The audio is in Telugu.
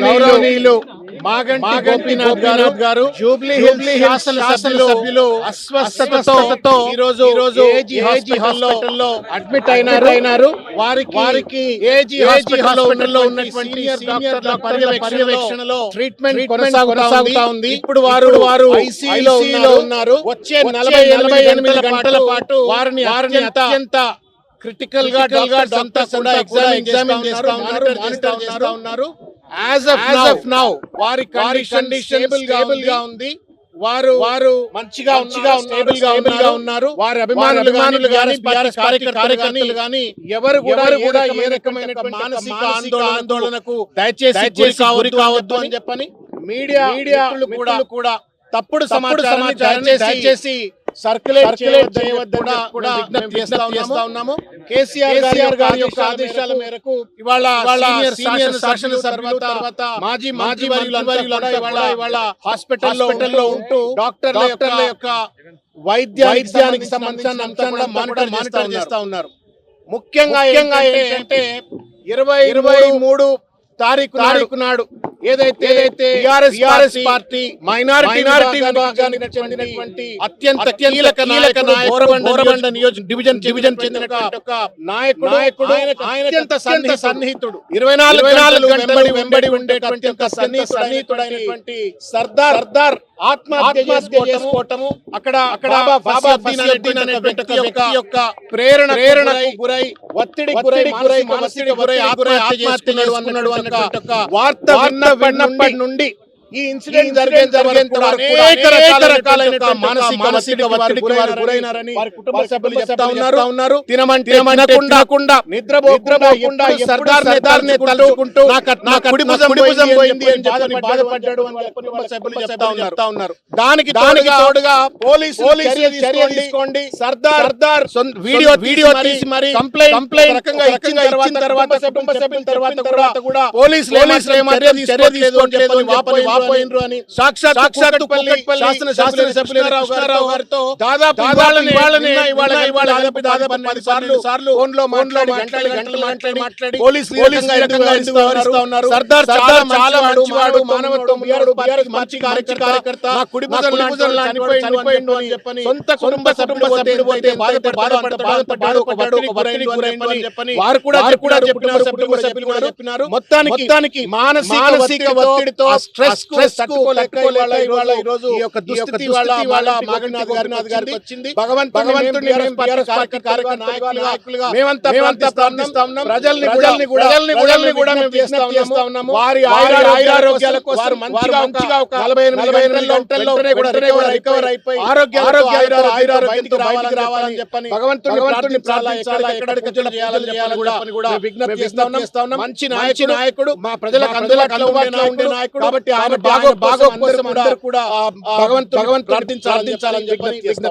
గౌరవనీయులు గారు జూబ్లీ హిల్స్ శాసనసభ్యులు అస్వస్థతతో ఈ రోజు ఈ రోజు ఏజీ హాస్పిటల్లో అడ్మిట్ అయినారు. అయినారు. వారికి వారికి ఏజీ హాస్పిటల్లో ఉన్నటువంటి సీనియర్ డాక్టర్ల పర్యవేక్షణలో ట్రీట్మెంట్ కొనసాగుతా ఉంది. ఇప్పుడు వారు వారు ఐసీలో ఉన్నారు. వచ్చే నలభై ఎనభై ఎనిమిది గంటల పాటు వారిని వారిని అత్యంత క్రిటికల్గా అంతా కూడా ఎగ్జామ్ ఎగ్జామిన్ చేస్తా ఉన్నారు మానిటర్ చేస్తా ఉన్నారు. యాజ్ ఆఫ్ నౌ వారి కండిషన్ స్టేబుల్గా ఉంది. వారు వారు మంచిగా మంచిగా స్టేబుల్గా ఉన్నారు. వారి అభిమానులు అభిమానులు గాని బీఆర్ఎస్ కార్యకర్తలు గాని ఎవరు కూడా కూడా ఏ రకమైన మానసిక ఆందోళన ఆందోళనకు దయచేసి కావద్దు అని చెప్పని మీడియా మీడియా కూడా కూడా తప్పుడు సమాచారాన్ని దయచేసి సర్క్యులేట్ కూడా చేస్తా ఉన్నాము. కేసీఆర్ గారి గారి యొక్క ఆదేశాల మేరకు ఇవాళ సీనియర్ తర్వాత మాజీ ఇవాళ లో ఉంటూ డాక్టర్ల యొక్క వైద్య వైద్యానికి సంబంధించిన అంశాన్ని మానిటర్ మానిటర్ చేస్తా ఉన్నారు. ముఖ్యంగా ఏంటంటే ఇరవై ఇరవై మూడు తారీఖు తారీఖు నాడు ఏదైతే టిఆర్ఎస్ పార్టీ మైనారిటీ చెందినటువంటి అత్యంత కీలక కీలక నాయకుడు నియోజక డివిజన్ డివిజన్ చెందిన ఒక నాయకుడు నాయకుడు ఆయన అత్యంత సన్నిహిత సన్నిహితుడు. ఇరవై నాలుగు నాలుగు వెంబడి వెంబడి ఉండేటువంటి ఒక సన్నిహితుడైనటువంటి సర్దార్ సర్దార్ ఆత్మహత్య చేసుకోవటము అక్కడ అక్కడ బాబా వ్యక్తి యొక్క ప్రేరణ ప్రేరణకు గురై ఒత్తిడి గురై గురై మానసిక గురై ఆత్మహత్య చేసుకున్నాడు అన్నాడు వార్త విన్న విన్నప్పటి నుండి ఈ ఇన్సిడెంట్ జరిగేంత వరకు అనేక రకాలైన మానసిక మానసిక ఒత్తిడికి వారు గురైనారని వారి కుటుంబ సభ్యులు చెప్తా ఉన్నారు. ఉన్నారు. తినమంటే తినకుండా నిద్రపోకుండా సర్దార్ తలుచుకుంటూ నా కుడి భుజం కుడి భుజం పోయింది అని చెప్పని బాధపడ్డాడు అని కుటుంబ సభ్యులు చెప్తా ఉన్నారు. దానికి దానికి తోడుగా పోలీసు పోలీసు చర్య తీసుకోండి. సర్దార్ సర్దార్ వీడియో వీడియో తీసి మరి కంప్లైంట్ కంప్లైంట్ రకంగా ఇచ్చిన తర్వాత కుటుంబ సభ్యుల తర్వాత కూడా పోలీసు ఏమాత్రం చర్య తీసుకోవట్లేదు అని వాపోయినరు అని సాక్షాత్ సాక్షాత్తుపల్లి శాసన శాసన సభ్యులు కృష్ణారావు గారితో దాదాపు వాళ్ళని వాళ్ళని ఇవాళ ఇవాళ దాదాపు దాదాపు పది సార్లు సార్లు ఫోన్లో మాట్లాడి గంటలు గంటలు మాట్లాడి మాట్లాడి పోలీస్ పోలీస్ వ్యవహరిస్తా ఉన్నారు? సర్దార్ చాలా చాలా మంచివాడు మానవత్వం బిఆర్ బిఆర్ మంచి కార్యకర్త నా కుడి భుజం లాంటి చనిపోయిండు అని చెప్పని సొంత కుటుంబ పోతే బాధపడ్డాడు వారు కూడా కూడా సభ్యులు కూడా చెప్పినారు. మొత్తానికి మొత్తానికి మానసిక ఒత్తిడితో స్ట్రెస్ వారి ఆరోగ్యాల కోసం మంచిగా మంచిగా ఒక నలభై నలభై ఎనిమిది గంటల్లో కూడా రికవర్ అయిపోయి ఆరోగ్య ఆరోగ్య ఆరోగ్యంతో బయటికి రావాలని చెప్పని భగవంతుని భగవంతుని ప్రార్థించాలా ఎక్కడికి చేయాలని చేయాలని కూడా కూడా విజ్ఞప్తి చేస్తా ఉన్నాం మంచి నాయకుడు మా ప్రజలకు అందుబాటులో ఉండే నాయకుడు కాబట్టి ఆయన బాగా బాగా కూడా భగవంతుని ప్రార్థించాలని చేస్తాం